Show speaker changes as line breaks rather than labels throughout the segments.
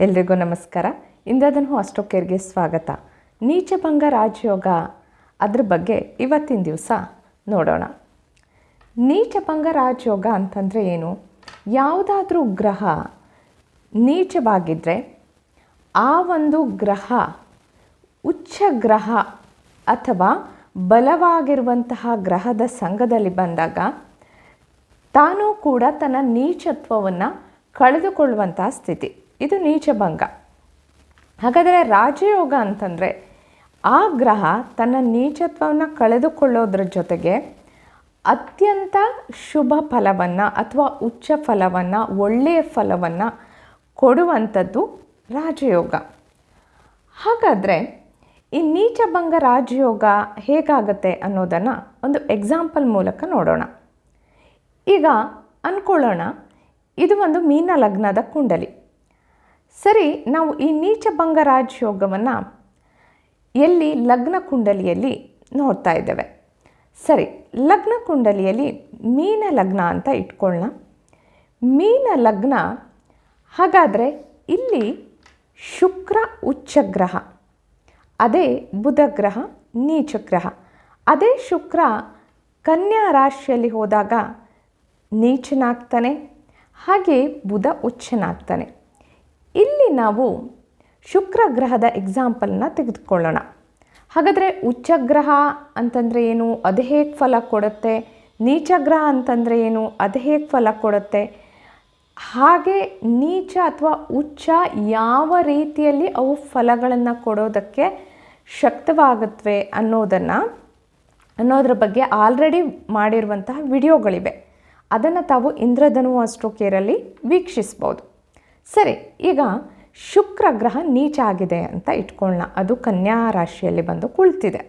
ಎಲ್ರಿಗೂ ನಮಸ್ಕಾರ. ಇಂದದನ್ನು ಅಷ್ಟೋಕೇರ್ಗೆ ಸ್ವಾಗತ. ನೀಚಭಂಗ ರಾಜಯೋಗ ಅದ್ರ ಬಗ್ಗೆ ಇವತ್ತಿನ ದಿವಸ ನೋಡೋಣ. ನೀಚಭಂಗ ರಾಜಯೋಗ ಅಂತಂದರೆ ಏನು? ಯಾವುದಾದ್ರೂ ಗ್ರಹ ನೀಚವಾಗಿದ್ದರೆ ಆ ಒಂದು ಗ್ರಹ ಉಚ್ಚ ಗ್ರಹ ಅಥವಾ ಬಲವಾಗಿರುವಂತಹ ಗ್ರಹದ ಸಂಘದಲ್ಲಿ ಬಂದಾಗ ತಾನೂ ಕೂಡ ತನ್ನ ನೀಚತ್ವವನ್ನು ಕಳೆದುಕೊಳ್ಳುವಂತಹ ಸ್ಥಿತಿ. ಇದು ನೀಚಭಂಗ ಹಾಗಾದರೆ ರಾಜಯೋಗ ಅಂತಂದರೆ ಆ ಗ್ರಹ ತನ್ನ ನೀಚತ್ವವನ್ನು ಕಳೆದುಕೊಳ್ಳೋದ್ರ ಜೊತೆಗೆ ಅತ್ಯಂತ ಶುಭ ಫಲವನ್ನು ಅಥವಾ ಉಚ್ಚ ಫಲವನ್ನು, ಒಳ್ಳೆಯ ಫಲವನ್ನು ಕೊಡುವಂಥದ್ದು ರಾಜಯೋಗ. ಹಾಗಾದರೆ ಈ ನೀಚಭಂಗ ರಾಜಯೋಗ ಹೇಗಾಗತ್ತೆ ಅನ್ನೋದನ್ನು ಒಂದು ಎಕ್ಸಾಂಪಲ್ ಮೂಲಕ ನೋಡೋಣ. ಈಗ ಅಂದ್ಕೊಳ್ಳೋಣ ಇದು ಒಂದು ಮೀನ ಲಗ್ನದ ಕುಂಡಲಿ. ಸರಿ, ನಾವು ಈ ನೀಚ ಭಂಗರಾಜ್ ಯೋಗವನ್ನು ಎಲ್ಲಿ ಲಗ್ನ ಕುಂಡಲಿಯಲ್ಲಿ ನೋಡ್ತಾ ಇದ್ದೇವೆ. ಸರಿ, ಲಗ್ನ ಕುಂಡಲಿಯಲ್ಲಿ ಮೀನ ಲಗ್ನ ಅಂತ ಇಟ್ಕೊಳ್ಳೋಣ ಮೀನ ಲಗ್ನ ಹಾಗಾದರೆ ಇಲ್ಲಿ ಶುಕ್ರ ಉಚ್ಚ ಗ್ರಹ ಅದೇ ಬುಧ ಗ್ರಹ ನೀಚ ಗ್ರಹ ಅದೇ ಶುಕ್ರ ಕನ್ಯಾ ರಾಶಿಯಲ್ಲಿ ಹೋದಾಗ ನೀಚನಾಗ್ತಾನೆ, ಹಾಗೆ ಬುಧ ಉಚ್ಚನಾಗ್ತಾನೆ. ಇಲ್ಲಿ ನಾವು ಶುಕ್ರ ಗ್ರಹದ ಎಕ್ಸಾಂಪಲ್ನ ತೆಗೆದುಕೊಳ್ಳೋಣ. ಹಾಗಾದರೆ ಉಚ್ಚ ಗ್ರಹ ಅಂತಂದರೆ ಏನು? ಅದು ಹೇಗೆ ಫಲ ಕೊಡುತ್ತೆ? ನೀಚ ಗ್ರಹ ಅಂತಂದರೆ ಏನು? ಅದು ಹೇಗೆ ಫಲ ಕೊಡುತ್ತೆ? ಹಾಗೆ ನೀಚ ಅಥವಾ ಉಚ್ಚ ಯಾವ ರೀತಿಯಲ್ಲಿ ಅವು ಫಲಗಳನ್ನು ಕೊಡೋದಕ್ಕೆ ಶಕ್ತವಾಗುತ್ತವೆ ಅನ್ನೋದನ್ನು, ಅನ್ನೋದ್ರ ಬಗ್ಗೆ ಆಲ್ರೆಡಿ ಮಾಡಿರುವಂತಹ ವಿಡಿಯೋಗಳಿವೆ. ಅದನ್ನು ತಾವು ಇಂದ್ರಧನು ಅಸ್ಟ್ರೋಕೇರಲ್ಲಿ ವೀಕ್ಷಿಸ್ಬೋದು. ಸರಿ, ಈಗ ಶುಕ್ರ ಗ್ರಹ ನೀಚ ಆಗಿದೆ ಅಂತ ಇಟ್ಕೊಳ್ಳೋಣ. ಅದು ಕನ್ಯಾ ರಾಶಿಯಲ್ಲಿ ಬಂದು ಕುಳಿತಿದೆ.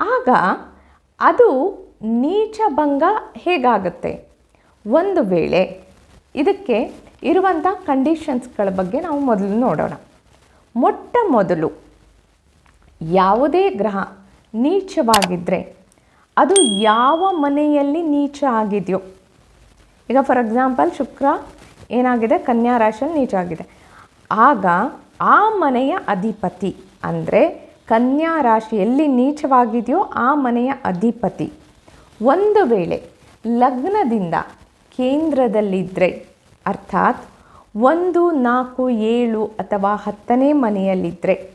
ಆಗ ಅದು ನೀಚ ಭಂಗ ಹೇಗಾಗುತ್ತೆ? ಒಂದು ವೇಳೆ ಇದಕ್ಕೆ ಇರುವಂಥ ಕಂಡೀಷನ್ಸ್ಗಳ ಬಗ್ಗೆ ನಾವು ಮೊದಲು ನೋಡೋಣ. ಮೊಟ್ಟ ಮೊದಲು ಯಾವುದೇ ಗ್ರಹ ನೀಚವಾಗಿದ್ದರೆ ಅದು ಯಾವ ಮನೆಯಲ್ಲಿ ನೀಚ ಆಗಿದೆಯೋ. ಈಗ ಫಾರ್ ಎಕ್ಸಾಂಪಲ್ ಶುಕ್ರ ಏನಾಗಿದೆ? ಕನ್ಯಾ ರಾಶಿಯಲ್ಲಿ ನೀಚ ಆಗಿದೆ. ಆಗ ಆ ಮನೆಯ ಅಧಿಪತಿ ಅಂದರೆ ಕನ್ಯಾ ರಾಶಿ ಎಲ್ಲಿ ನೀಚವಾಗಿದೆಯೋ ಆ ಮನೆಯ ಅಧಿಪತಿ. ಒಂದು ವೇಳೆ ಲಗ್ನದಿಂದ ಕೇಂದ್ರದಲ್ಲಿದ್ದರೆ ಅರ್ಥಾತ್ ಒಂದು, ನಾಲ್ಕು, ಏಳು ಅಥವಾ ಹತ್ತನೇ ಮನೆಯಲ್ಲಿದ್ದರೆ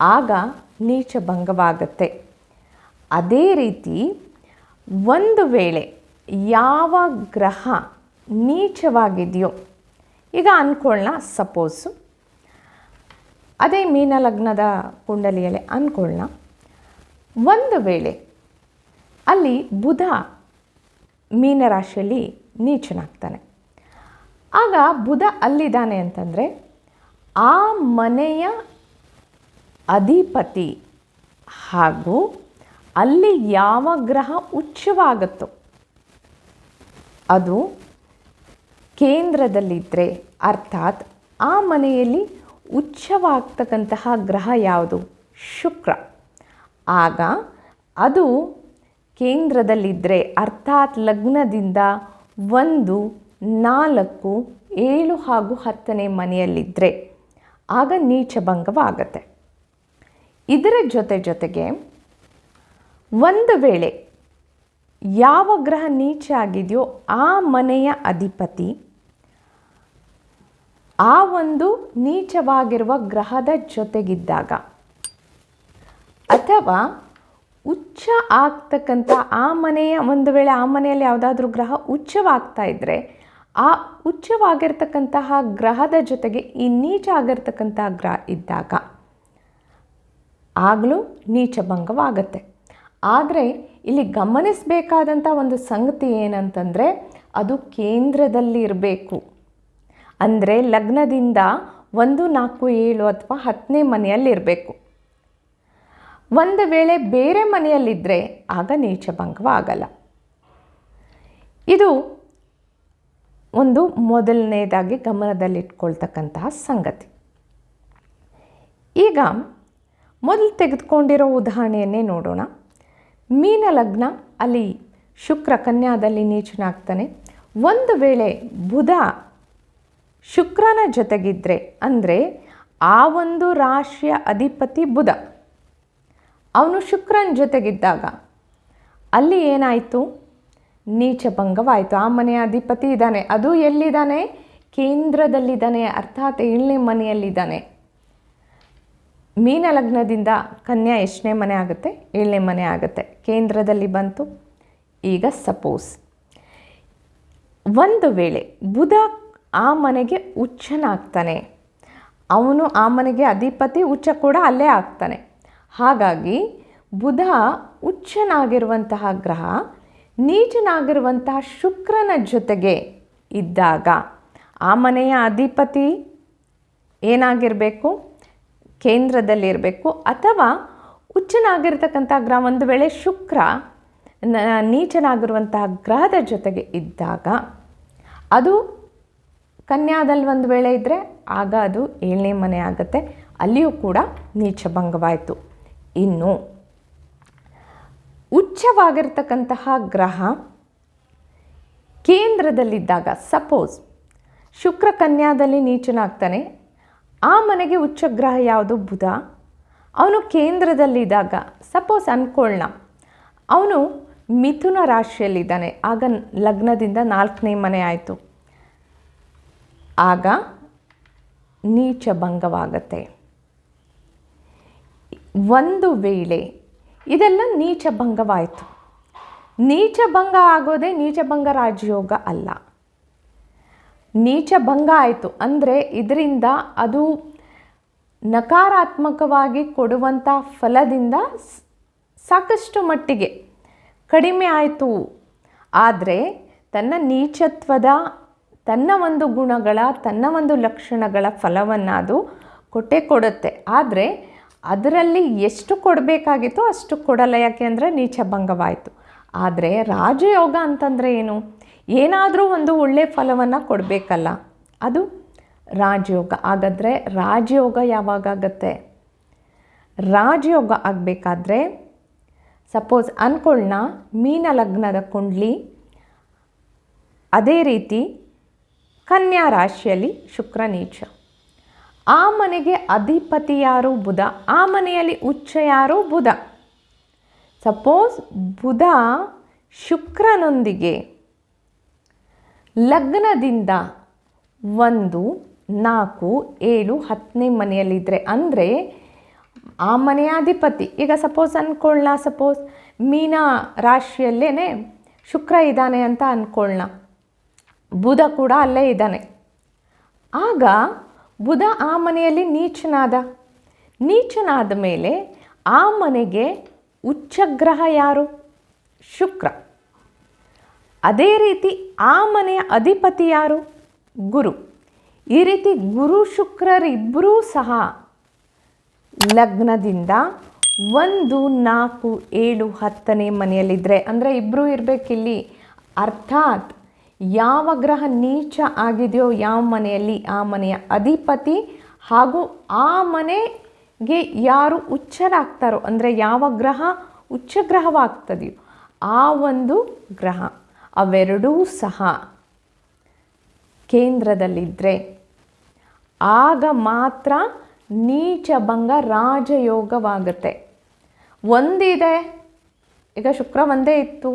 ಆಗ ನೀಚ ಭಂಗವಾಗತ್ತೆ. ಅದೇ ರೀತಿ ಒಂದು ವೇಳೆ ಯಾವ ಗ್ರಹ ನೀಚವಾಗಿದೆಯೋ? ಈಗ ಅಂದ್ಕೊಳ್ಳೋಣ ಸಪೋಸು ಅದೇ ಮೀನ ಲಗ್ನದ ಕುಂಡಲಿಯಲ್ಲಿ ಅಂದ್ಕೊಳ್ಳೋಣ ಒಂದು ವೇಳೆ ಅಲ್ಲಿ ಬುಧ ಮೀನರಾಶಿಯಲ್ಲಿ ನೀಚನಾಗ್ತಾನೆ. ಆಗ ಬುಧ ಅಲ್ಲಿದ್ದಾನೆ ಅಂತಂದರೆ, ಆ ಮನೆಯ ಅಧಿಪತಿ ಹಾಗೂ ಅಲ್ಲಿ ಯಾವ ಗ್ರಹ ಉಚ್ಚವಾಗುತ್ತೋ, ಅದು ಕೇಂದ್ರದಲ್ಲಿದ್ದರೆ ಅರ್ಥಾತ್ ಆ ಮನೆಯಲ್ಲಿ ಉಚ್ಚವಾಗ್ತಕ್ಕಂತಹ ಗ್ರಹ ಯಾವುದು? ಶುಕ್ರ. ಆಗ ಅದು ಕೇಂದ್ರದಲ್ಲಿದ್ದರೆ ಅರ್ಥಾತ್ ಲಗ್ನದಿಂದ ಒಂದು, ನಾಲ್ಕು, ಏಳು ಹಾಗೂ ಹತ್ತನೇ ಮನೆಯಲ್ಲಿದ್ದರೆ ಆಗ ನೀಚಭಂಗವಾಗತ್ತೆ. ಇದರ ಜೊತೆ ಜೊತೆಗೆ ಒಂದು ವೇಳೆ ಯಾವ ಗ್ರಹ ನೀಚ ಆಗಿದೆಯೋ ಆ ಮನೆಯ ಅಧಿಪತಿ ಆ ಒಂದು ನೀಚವಾಗಿರುವ ಗ್ರಹದ ಜೊತೆಗಿದ್ದಾಗ ಅಥವಾ ಉಚ್ಚ ಆಗ್ತಕ್ಕಂಥ ಆ ಮನೆಯ ಒಂದು ವೇಳೆ ಆ ಮನೆಯಲ್ಲಿ ಯಾವುದಾದ್ರೂ ಗ್ರಹ ಉಚ್ಚವಾಗ್ತಾ ಇದ್ದರೆ ಆ ಉಚ್ಚವಾಗಿರ್ತಕ್ಕಂತಹ ಗ್ರಹದ ಜೊತೆಗೆ ಈ ನೀಚ ಆಗಿರ್ತಕ್ಕಂತಹ ಗ್ರಹ ಇದ್ದಾಗ ಆಗಲೂ ನೀಚಭಂಗವಾಗತ್ತೆ ಆದರೆ ಇಲ್ಲಿ ಗಮನಿಸಬೇಕಾದಂಥ ಒಂದು ಸಂಗತಿ ಏನಂತಂದರೆ ಅದು ಕೇಂದ್ರದಲ್ಲಿ ಇರಬೇಕು. ಅಂದರೆ ಲಗ್ನದಿಂದ ಒಂದು ನಾಲ್ಕು ಏಳು ಅಥವಾ ಹತ್ತನೇ ಮನೆಯಲ್ಲಿರಬೇಕು ಒಂದು ವೇಳೆ ಬೇರೆ ಮನೆಯಲ್ಲಿದ್ದರೆ ಆಗ ನೀಚಭಂಗವಾಗಲ್ಲ ಇದು ಒಂದು ಮೊದಲನೇದಾಗಿ ಗಮನದಲ್ಲಿಟ್ಕೊಳ್ತಕ್ಕಂತಹ ಸಂಗತಿ. ಈಗ ಮೊದಲು ತೆಗೆದುಕೊಂಡಿರೋ ಉದಾಹರಣೆಯನ್ನೇ ನೋಡೋಣ. ಮೀನ ಲಗ್ನ ಅಲ್ಲಿ ಶುಕ್ರ ಕನ್ಯಾದಲ್ಲಿ ನೀಚನಾಗ್ತಾನೆ. ಒಂದು ವೇಳೆ ಬುಧ ಶುಕ್ರನ ಜೊತೆಗಿದ್ದರೆ ಅಂದರೆ ಆ ಒಂದು ರಾಶಿಯ ಅಧಿಪತಿ ಬುಧ. ಅವನು ಶುಕ್ರನ ಜೊತೆಗಿದ್ದಾಗ ಅಲ್ಲಿ ಏನಾಯಿತು? ನೀಚ ಭಂಗವಾಯಿತು ಆ ಮನೆಯ ಅಧಿಪತಿ ಇದ್ದಾನೆ. ಅದು ಎಲ್ಲಿದ್ದಾನೆ? ಕೇಂದ್ರದಲ್ಲಿದ್ದಾನೆ. ಅರ್ಥಾತ್ ಏಳನೇ ಮನೆಯಲ್ಲಿದ್ದಾನೆ. ಮೀನ ಲಗ್ನದಿಂದ ಕನ್ಯಾ ಎಷ್ಟನೇ ಮನೆ ಆಗುತ್ತೆ? ಏಳನೇ ಮನೆ ಆಗುತ್ತೆ. ಕೇಂದ್ರದಲ್ಲಿ ಬಂತು. ಈಗ ಸಪೋಸ್ ಒಂದು ವೇಳೆ ಬುಧ ಆ ಮನೆಗೆ ಉಚ್ಚನಾಗ್ತಾನೆ ಅವನು ಆ ಮನೆಗೆ ಅಧಿಪತಿ ಉಚ್ಚ ಕೂಡ ಅಲ್ಲೇ ಆಗ್ತಾನೆ. ಹಾಗಾಗಿ ಬುಧ ಉಚ್ಚನಾಗಿರುವಂತಹ ಗ್ರಹ ನೀಚನಾಗಿರುವಂತಹ ಶುಕ್ರನ ಜೊತೆಗೆ ಇದ್ದಾಗ ಆ ಮನೆಯ ಅಧಿಪತಿ ಏನಾಗಿರಬೇಕು? ಕೇಂದ್ರದಲ್ಲಿರಬೇಕು ಅಥವಾ ಉಚ್ಚನಾಗಿರ್ತಕ್ಕಂಥ ಗ್ರಹ ಒಂದು ವೇಳೆ ಶುಕ್ರ ನೀಚನಾಗಿರುವಂತಹ ಗ್ರಹದ ಜೊತೆಗೆ ಇದ್ದಾಗ ಅದು ಕನ್ಯಾದಲ್ಲಿ ಒಂದು ವೇಳೆ ಇದ್ದರೆ ಆಗ ಅದು ಏಳನೇ ಮನೆ ಆಗುತ್ತೆ. ಅಲ್ಲಿಯೂ ಕೂಡ ನೀಚ ಭಂಗವಾಯಿತು ಇನ್ನು ಉಚ್ಚವಾಗಿರ್ತಕ್ಕಂತಹ ಗ್ರಹ ಕೇಂದ್ರದಲ್ಲಿದ್ದಾಗ, ಸಪೋಸ್ ಶುಕ್ರ ಕನ್ಯಾದಲ್ಲಿ ನೀಚನಾಗ್ತಾನೆ ಆ ಮನೆಗೆ ಉಚ್ಚಗ್ರಹ ಯಾವುದು? ಬುಧ. ಅವನು ಕೇಂದ್ರದಲ್ಲಿದ್ದಾಗ ಸಪೋಸ್ ಅನ್ಕೊಳ್ಳೋಣ ಅವನು ಮಿಥುನ ರಾಶಿಯಲ್ಲಿದ್ದಾನೆ. ಆಗ ಲಗ್ನದಿಂದ ನಾಲ್ಕನೇ ಮನೆ ಆಯಿತು. ಆಗ ನೀಚ ಭಂಗವಾಗತ್ತೆ. ಒಂದು ವೇಳೆ ಇದೆಲ್ಲ ನೀಚ ಭಂಗವಾಯಿತು. ನೀಚ ಭಂಗ ಆಗೋದೇ ನೀಚಭಂಗ ರಾಜಯೋಗ ಅಲ್ಲ. ನೀಚ ಭಂಗ ಆಯಿತು. ಅಂದರೆ ಇದರಿಂದ ಅದು ನಕಾರಾತ್ಮಕವಾಗಿ ಕೊಡುವಂಥ ಫಲದಿಂದ ಸಾಕಷ್ಟು ಮಟ್ಟಿಗೆ ಕಡಿಮೆ ಆಯಿತು. ಆದರೆ ತನ್ನ ನೀಚತ್ವದ, ತನ್ನ ಒಂದು ಗುಣಗಳ, ತನ್ನ ಒಂದು ಲಕ್ಷಣಗಳ ಫಲವನ್ನು ಅದು ಕೊಟ್ಟೇ ಕೊಡುತ್ತೆ. ಆದರೆ ಅದರಲ್ಲಿ ಎಷ್ಟು ಕೊಡಬೇಕಾಗಿತ್ತೋ ಅಷ್ಟು ಕೊಡಲ್ಲ. ಯಾಕೆ ಅಂದರೆ ನೀಚಭಂಗವಾಯಿತು ಆದರೆ ರಾಜಯೋಗ ಅಂತಂದರೆ ಏನು? ಏನಾದರೂ ಒಂದು ಒಳ್ಳೆಯ ಫಲವನ್ನು ಕೊಡಬೇಕಲ್ಲ, ಅದು ರಾಜಯೋಗ. ಹಾಗಾದರೆ ರಾಜಯೋಗ ಯಾವಾಗತ್ತೆ ರಾಜಯೋಗ ಆಗಬೇಕಾದ್ರೆ ಸಪೋಸ್ ಅನ್ಕೊಳ್ಳೋಣ ಮೀನ ಲಗ್ನದ ಕುಂಡ್ಲಿ ಅದೇ ರೀತಿ ಕನ್ಯಾ ರಾಶಿಯಲ್ಲಿ ಶುಕ್ರ ನೀಚ. ಆ ಮನೆಗೆ ಅಧಿಪತಿ ಯಾರು? ಬುಧ. ಆ ಮನೆಯಲ್ಲಿ ಉಚ್ಚ ಯಾರು? ಬುಧ. ಸಪೋಸ್ ಬುಧ ಶುಕ್ರನೊಂದಿಗೆ ಲಗ್ನದಿಂದ ಒಂದು, ನಾಲ್ಕು, ಏಳು, ಹತ್ತನೇ ಮನೆಯಲ್ಲಿದ್ದರೆ ಅಂದರೆ ಆ ಮನೆಯಾಧಿಪತಿ, ಈಗ ಸಪೋಸ್ ಅಂದ್ಕೊಳ್ಳ ಸಪೋಸ್ ಮೀನ ರಾಶಿಯಲ್ಲೇ ಶುಕ್ರ ಇದ್ದಾನೆ ಅಂತ ಅಂದ್ಕೊಳ್ಳ ಬುಧ ಕೂಡ ಅಲ್ಲೇ ಇದ್ದಾನೆ. ಆಗ ಬುಧ ಆ ಮನೆಯಲ್ಲಿ ನೀಚನಾದ. ನೀಚನಾದ ಮೇಲೆ ಆ ಮನೆಗೆ ಉಚ್ಚಗ್ರಹ ಯಾರು? ಶುಕ್ರ. ಅದೇ ರೀತಿ ಆ ಮನೆಯ ಅಧಿಪತಿ ಯಾರು? ಗುರು. ಈ ರೀತಿ ಗುರು ಶುಕ್ರರಿಬ್ಬರೂ ಸಹ ಲಗ್ನದಿಂದ ಒಂದು, ನಾಲ್ಕು, ಏಳು, ಹತ್ತನೇ ಮನೆಯಲ್ಲಿದ್ದರೆ ಅಂದರೆ ಇಬ್ಬರೂ ಇರಬೇಕಿಲ್ಲಿ. ಅರ್ಥಾತ್ ಯಾವ ಗ್ರಹ ನೀಚ ಆಗಿದೆಯೋ ಯಾವ ಮನೆಯಲ್ಲಿ ಆ ಮನೆಯ ಅಧಿಪತಿ ಹಾಗೂ ಆ ಮನೆಗೆ ಯಾರು ಉಚ್ಚರಾಗ್ತಾರೋ ಅಂದರೆ ಯಾವ ಗ್ರಹ ಉಚ್ಚ ಗ್ರಹವಾಗ್ತದೆಯೋ ಆ ಒಂದು ಗ್ರಹ. ಅವೆರಡೂ ಸಹ ಕೇಂದ್ರದಲ್ಲಿದ್ದರೆ ಆಗ ಮಾತ್ರ ನೀಚ ಭಂಗ ರಾಜಯೋಗವಾಗುತ್ತೆ. ಒಂದಿದೆ, ಈಗ ಶುಕ್ರ ಒಂದೇ ಇತ್ತು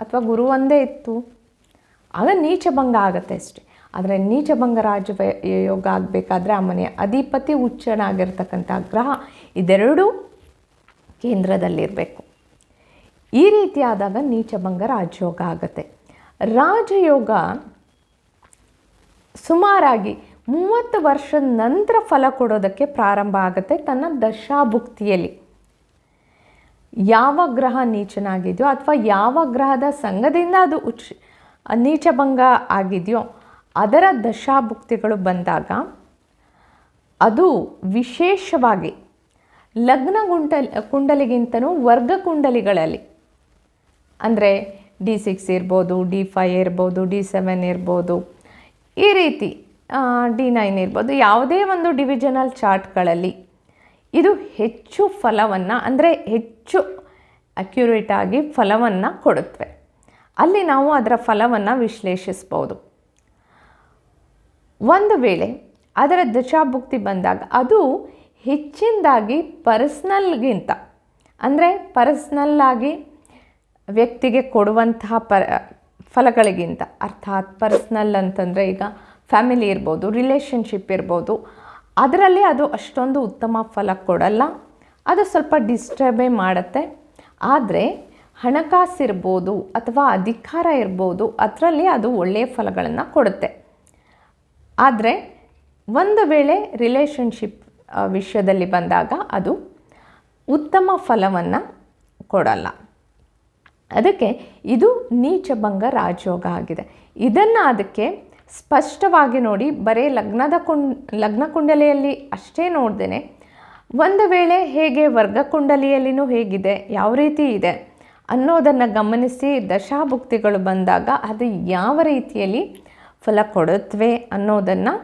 ಅಥವಾ ಗುರು ಒಂದೇ ಇತ್ತು, ಆಗ ನೀಚಭಂಗ ಆಗುತ್ತೆ ಅಷ್ಟೆ. ಆದರೆ ನೀಚಭಂಗ ರಾಜ ಯೋಗ ಆಗಬೇಕಾದ್ರೆ ಆ ಮನೆಯ ಅಧಿಪತಿ ಉಚ್ಚನಾಗಿರ್ತಕ್ಕಂಥ ಗ್ರಹ ಇದೆರಡೂ ಕೇಂದ್ರದಲ್ಲಿರಬೇಕು. ಈ ರೀತಿಯಾದಾಗ ನೀಚಭಂಗ ರಾಜಯೋಗ ಆಗುತ್ತೆ. ರಾಜಯೋಗ ಸುಮಾರಾಗಿ ಮೂವತ್ತು ವರ್ಷದ ನಂತರ ಫಲ ಕೊಡೋದಕ್ಕೆ ಪ್ರಾರಂಭ ಆಗುತ್ತೆ ತನ್ನ ದಶಾಭುಕ್ತಿಯಲ್ಲಿ. ಯಾವ ಗ್ರಹ ನೀಚನಾಗಿದೆಯೋ ಅಥವಾ ಯಾವ ಗ್ರಹದ ಸಂಘದಿಂದ ಅದು ಉಚ್, ನೀಚಭಂಗ ಆಗಿದೆಯೋ ಅದರ ದಶಾಭುಕ್ತಿಗಳು ಬಂದಾಗ ಅದು ವಿಶೇಷವಾಗಿ ಲಗ್ನ ಗುಂಟಲ್, ಕುಂಡಲಿಗಿಂತನೂ ವರ್ಗ ಕುಂಡಲಿಗಳಲ್ಲಿ. ಅಂದರೆ ಡಿ ಸಿಕ್ಸ್ ಇರ್ಬೋದು ಡಿ ಫೈವ್ ಇರ್ಬೋದು ಡಿ ಸೆವೆನ್ ಇರ್ಬೋದು. ಈ ರೀತಿ ಡಿ ನೈನ್ ಇರ್ಬೋದು. ಯಾವುದೇ ಒಂದು ಡಿವಿಷನಲ್ ಚಾರ್ಟ್ಗಳಲ್ಲಿ ಇದು ಹೆಚ್ಚು ಫಲವನ್ನು, ಅಂದರೆ ಹೆಚ್ಚು ಅಕ್ಯುರೇಟ್ ಆಗಿ ಫಲವನ್ನು ಕೊಡುತ್ತವೆ. ಅಲ್ಲಿ ನಾವು ಅದರ ಫಲವನ್ನು ವಿಶ್ಲೇಷಿಸ್ಬೋದು. ಒಂದು ವೇಳೆ ಅದರ ದಶಾಭುಕ್ತಿ ಬಂದಾಗ, ಅದು ಹೆಚ್ಚಿನದಾಗಿ ಪರ್ಸ್ನಲ್ಗಿಂತ ಅಂದರೆ ಪರ್ಸ್ನಲ್ಲಾಗಿ ವ್ಯಕ್ತಿಗೆ ಕೊಡುವಂತಹ ಪ ಫಲಗಳಿಗಿಂತ, ಅರ್ಥಾತ್ ಪರ್ಸ್ನಲ್ ಅಂತಂದರೆ ಈಗ ಫ್ಯಾಮಿಲಿ ಇರ್ಬೋದು ರಿಲೇಷನ್ಶಿಪ್ ಇರ್ಬೋದು, ಅದರಲ್ಲಿ ಅದು ಅಷ್ಟೊಂದು ಉತ್ತಮ ಫಲ ಕೊಡಲ್ಲ. ಅದು ಸ್ವಲ್ಪ ಡಿಸ್ಟರ್ಬೇ ಮಾಡುತ್ತೆ. ಆದರೆ ಹಣಕಾಸಿರ್ಬೋದು ಅಥವಾ ಅಧಿಕಾರ ಇರ್ಬೋದು, ಅದರಲ್ಲಿ ಅದು ಒಳ್ಳೆಯ ಫಲಗಳನ್ನು ಕೊಡುತ್ತೆ. ಆದರೆ ಒಂದು ವೇಳೆ ರಿಲೇಷನ್ಶಿಪ್ ವಿಷಯದಲ್ಲಿ ಬಂದಾಗ ಅದು ಉತ್ತಮ ಫಲವನ್ನು ಕೊಡಲ್ಲ. ಅದಕ್ಕೆ ಇದು ನೀಚಭಂಗ ರಾಜಯೋಗ ಆಗಿದೆ. ಇದನ್ನು ಅದಕ್ಕೆ ಸ್ಪಷ್ಟವಾಗಿ ನೋಡಿ, ಬರೀ ಲಗ್ನದ ಕುಂಡ್, ಲಗ್ನ ಕುಂಡಲಿಯಲ್ಲಿ ಅಷ್ಟೇ ನೋಡ್ದೇನೆ, ಒಂದು ವೇಳೆ ಹೇಗೆ ವರ್ಗ ಕುಂಡಲಿಯಲ್ಲಿನೂ ಹೇಗಿದೆ, ಯಾವ ರೀತಿ ಇದೆ ಅನ್ನೋದನ್ನು ಗಮನಿಸಿ ದಶಾಭುಕ್ತಿಗಳು ಬಂದಾಗ ಅದು ಯಾವ ರೀತಿಯಲ್ಲಿ ಫಲ ಕೊಡುತ್ತವೆ ಅನ್ನೋದನ್ನು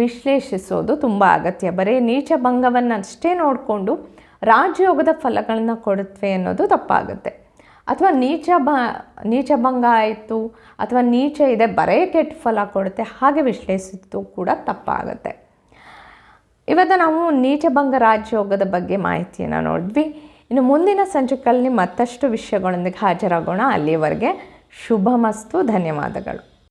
ವಿಶ್ಲೇಷಿಸೋದು ತುಂಬ ಅಗತ್ಯ. ಬರೀ ನೀಚ ಭಂಗವನ್ನು ಅಷ್ಟೇ ನೋಡಿಕೊಂಡು ರಾಜಯೋಗದ ಫಲಗಳನ್ನು ಕೊಡುತ್ತವೆ ಅನ್ನೋದು ತಪ್ಪಾಗುತ್ತೆ. ಅಥವಾ ನೀಚ ಬ ನೀಚಭಂಗ ಆಯಿತು ಅಥವಾ ನೀಚ ಇದೆ, ಬರೇ ಕೆಟ್ಟ ಫಲ ಕೊಡುತ್ತೆ, ಹಾಗೆ ವಿಶ್ಲೇಷಿಸಿದ್ದು ಕೂಡ ತಪ್ಪಾಗುತ್ತೆ. ಇವತ್ತು ನಾವು ನೀಚಭಂಗ ರಾಜಯೋಗದ ಬಗ್ಗೆ ಮಾಹಿತಿಯನ್ನು ನೋಡಿದ್ವಿ. ಇನ್ನು ಮುಂದಿನ ಸಂಚಿಕೆಯಲ್ಲಿ ಮತ್ತಷ್ಟು ವಿಷಯಗಳೊಂದಿಗೆ ಹಾಜರಾಗೋಣ. ಅಲ್ಲಿಯವರೆಗೆ ಶುಭಮಸ್ತು, ಧನ್ಯವಾದಗಳು.